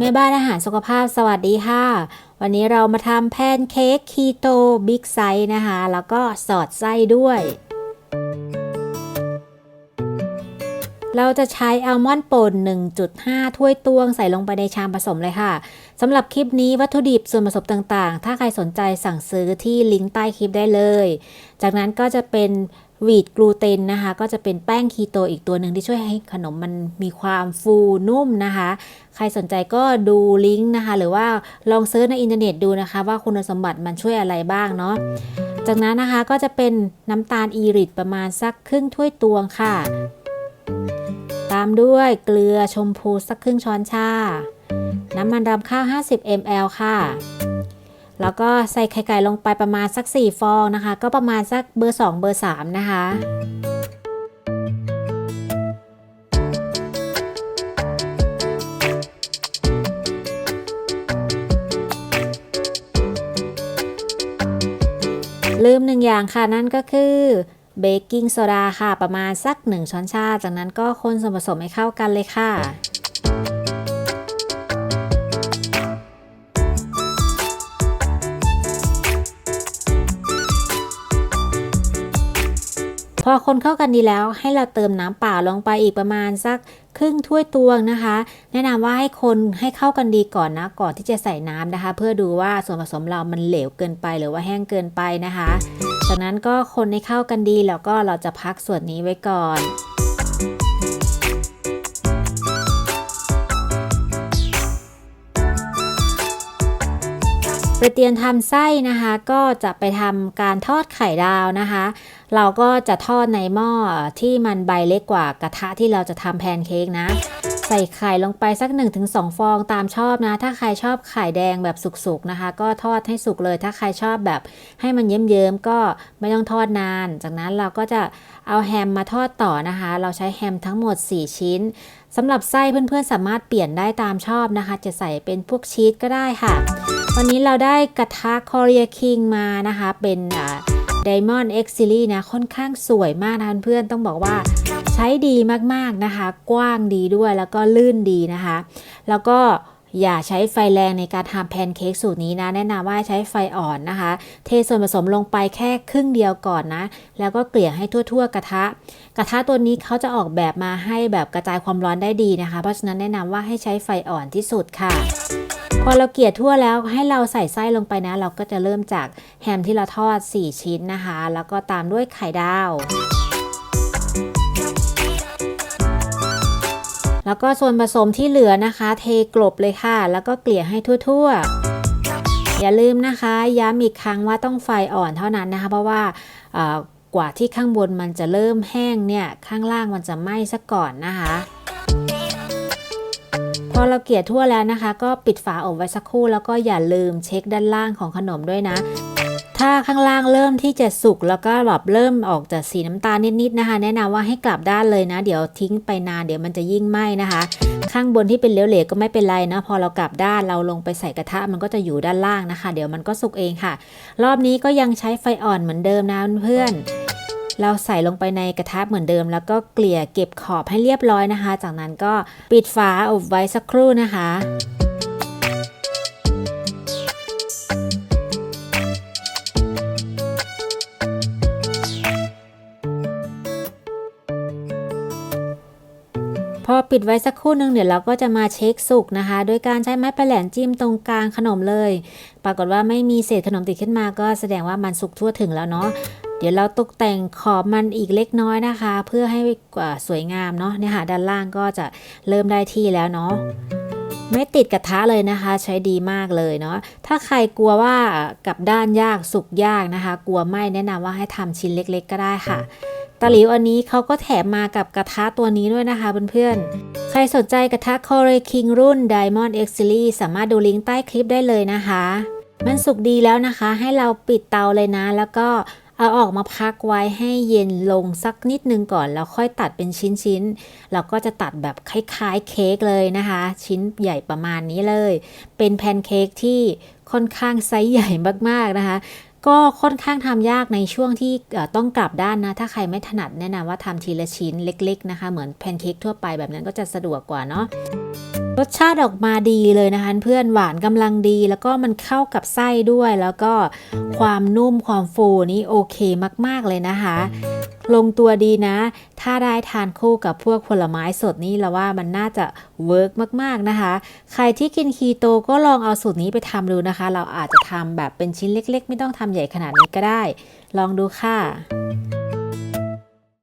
แม่บ้านอาหารสุขภาพสวัสดีค่ะ วันนี้เรามาทำแพนเค้กคีโตบิ๊กไซส์นะคะ แล้วก็สอดไส้ด้วย เราจะใช้อัลมอนด์ป่น 1.5 ถ้วยตวงใส่ลงไปในชามผสมเลยค่ะสำหรับคลิปนี้วัตถุดิบส่วนผสมต่างๆ ถ้าใครสนใจสั่งซื้อที่ลิงก์ใต้คลิปได้เลย จากนั้นก็จะเป็น วีดกลูเตนนะคะ ก็จะเป็นแป้งคีโตอีกตัวหนึ่งที่ช่วยให้ขนมมันมีความฟูนุ่มนะคะ ใครสนใจก็ดูลิงก์นะคะ หรือว่าลองเซิร์ชในอินเทอร์เน็ตดูนะคะ ว่าคุณสมบัติมันช่วยอะไรบ้างเนาะจากนั้นนะคะก็จะเป็นน้ำตาลอีริทประมาณสักครึ่งถ้วยตวงค่ะ ตามด้วยเกลือชมพูสักครึ่งช้อนชา น้ำมันรำข้าว 50 ml ค่ะ แล้วก็ใส่ไข่ไก่ลงไปประมาณสัก 4 ฟองนะคะ ก็ประมาณสักเบอร์ 2 เบอร์ 3 นะคะลืมหนึ่งอย่างค่ะนั่นก็คือเบกกิ้งโซดาค่ะประมาณสัก 1 ช้อนชา จากนั้นก็คนส่วนผสมให้เข้ากันเลยค่ะ อคนเข้ากันดีแล้วให้เราเติมน้ำเปล่าลงไปอีกประมาณสักครึ่งถ้วยตวงนะคะ แนะนำว่าให้คนให้เข้ากันดีก่อนนะก่อนที่จะใส่น้ำนะคะ เพื่อดูว่าส่วนผสมเรามันเหลวเกินไปหรือว่าแห้งเกินไปนะคะ จากนั้นก็คนให้เข้ากันดีแล้วก็เราจะพักส่วนนี้ไว้ก่อน ไปเตรียมทำไส้นะคะ ก็จะไปทำการทอดไข่ดาวนะคะ เราก็จะทอดในหม้อที่มันใบเล็กกว่ากระทะที่เราจะทำแพนเค้กนะ ใส่ไข่ลงไปสัก 1-2 ฟองตามชอบนะ ถ้าใครชอบไข่แดงแบบสุกๆนะคะ ก็ทอดให้สุกเลย ถ้าใครชอบแบบให้มันเยิ้มๆก็ไม่ต้องทอดนาน จากนั้นเราก็จะเอาแฮมมาทอดต่อนะคะ เราใช้แฮมทั้งหมด 4 ชิ้นสำหรับไส้เพื่อนๆสามารถเปลี่ยนได้ตามชอบนะคะ จะใส่เป็นพวกชีสก็ได้ค่ะ วันนี้เราได้กระทะ Korea King มานะคะ เป็น Diamond X Series นะค่อนข้างสวยมากนะเพื่อนๆต้องบอกว่าใช้ดีมากๆนะคะ กว้างดีด้วยแล้วก็ลื่นดีนะคะ แล้วก็อย่าใช้ไฟแรงในการทำแพนเค้กสูตรนี้นะ แนะนำว่าใช้ไฟอ่อนนะคะ เทส่วนผสมลงไปแค่ครึ่งเดียวก่อนนะ แล้วก็เกลี่ยให้ทั่ว ๆ กระทะ กระทะตัวนี้เขาจะออกแบบมาให้แบบกระจายความร้อนได้ดีนะคะ เพราะฉะนั้นแนะนำว่าให้ใช้ไฟอ่อนที่สุดค่ะ อเราเกลี่ยทั่วแล้วให้เราใส่ไส้ลงไปนะ เราก็จะเริ่มจากแฮมที่เราทอด 4 ชิ้นนะคะ แล้วก็ตามด้วยไข่ดาว แล้วก็ส่วนผสมที่เหลือนะคะ เทกลบเลยค่ะ แล้วก็เกลี่ยให้ทั่วๆ อย่าลืมนะคะ ย้ำอีกครั้งว่าต้องไฟอ่อนเท่านั้นนะคะ เพราะว่ากว่าที่ข้างบนมันจะเริ่มแห้งเนี่ย ข้างล่างมันจะไหม้ซะก่อนนะคะ อเราเกลี่ยทั่วแล้วนะคะ ก็ปิดฝาอบไว้สักครู่แล้วก็อย่าลืมเช็คด้านล่างของขนมด้วยนะ ถ้าข้างล่างเริ่มที่จะสุกแล้วก็แบบเริ่มออกจากสีน้ำตาลนิดๆนะคะ แนะนำว่าให้กลับด้านเลยนะ เดี๋ยวทิ้งไปนานเดี๋ยวมันจะยิ่งไหม้นะคะ ข้างบนที่เป็นเหลวๆก็ไม่เป็นไรนะพอเรากลับด้านเราลงไปใส่กระทะมันก็จะอยู่ด้านล่างนะคะ เดี๋ยวมันก็สุกเองค่ะ รอบนี้ก็ยังใช้ไฟอ่อนเหมือนเดิมนะเพื่อน เราใส่ลงไปในกระทะเหมือนเดิม แล้วก็เกลี่ยเก็บขอบให้เรียบร้อยนะคะ จากนั้นก็ปิดฝาอบไว้สักครู่นะคะพอปิดไว้สักครู่นึงเดี๋ยวเราก็จะมาเช็คสุกนะคะ โดยการใช้ไม้ปลาแหลมจิ้มตรงกลางขนมเลย ปรากฏว่าไม่มีเศษขนมติดขึ้นมาก็แสดงว่ามันสุกทั่วถึงแล้วเนาะ เดี๋ยวเราตกแต่งขอบมันอีกเล็กน้อยนะคะ เพื่อให้กว่าสวยงามเนาะเนี่ยค่ะด้านล่างก็จะเริ่มได้ที่แล้วเนาะไม่ติดกระทะเลยนะคะ ใช้ดีมากเลยเนาะถ้าใครกลัวว่ากับด้านยากสุกยากนะคะ กลัวไหมแนะนำว่าให้ทำชิ้นเล็ก ๆ ก็ได้ค่ะตะหลิวอันนี้เขาก็แถมมากับกระทะตัวนี้ด้วยนะคะเพื่อนๆ ใครสนใจกระทะ Korea King รุ่น Diamond X Series สามารถดูลิงก์ใต้คลิปได้เลยนะคะ มันสุกดีแล้วนะคะ ให้เราปิดเตาเลยนะ แล้วก็ เอาออกมาพักไว้ให้เย็นลงสักนิดนึงก่อน แล้วค่อยตัดเป็นชิ้นๆเราก็จะตัดแบบคล้ายๆเค้กเลยนะคะ ชิ้นใหญ่ประมาณนี้เลย เป็นแพนเค้กที่ค่อนข้างไซส์ใหญ่มากๆนะคะก็ค่อนข้างทำยากในช่วงที่ต้องกลับด้านนะ ถ้าใครไม่ถนัดแนะนำว่าทำทีละชิ้นเล็ก ๆ นะคะ เหมือนแพนเค้กทั่วไปแบบนั้นก็จะสะดวกกว่าเนาะ รสชาติออกมาดีเลยนะคะเพื่อนหวานกำลังดีแล้วก็มันเข้ากับไส้ด้วยแล้วก็ความนุ่มความฟูนี่โอเคมากๆเลยนะคะ ลงตัวดีนะ ถ้าได้ทานคู่กับพวกผลไม้สดนี่เราว่ามันน่าจะเวิร์กมากๆนะคะ ใครที่กินคีโตก็ลองเอาสูตรนี้ไปทำดูนะคะ เราอาจจะทำแบบเป็นชิ้นเล็ก ๆ ไม่ต้องทำใหญ่ขนาดนี้ก็ได้ ลองดูค่ะ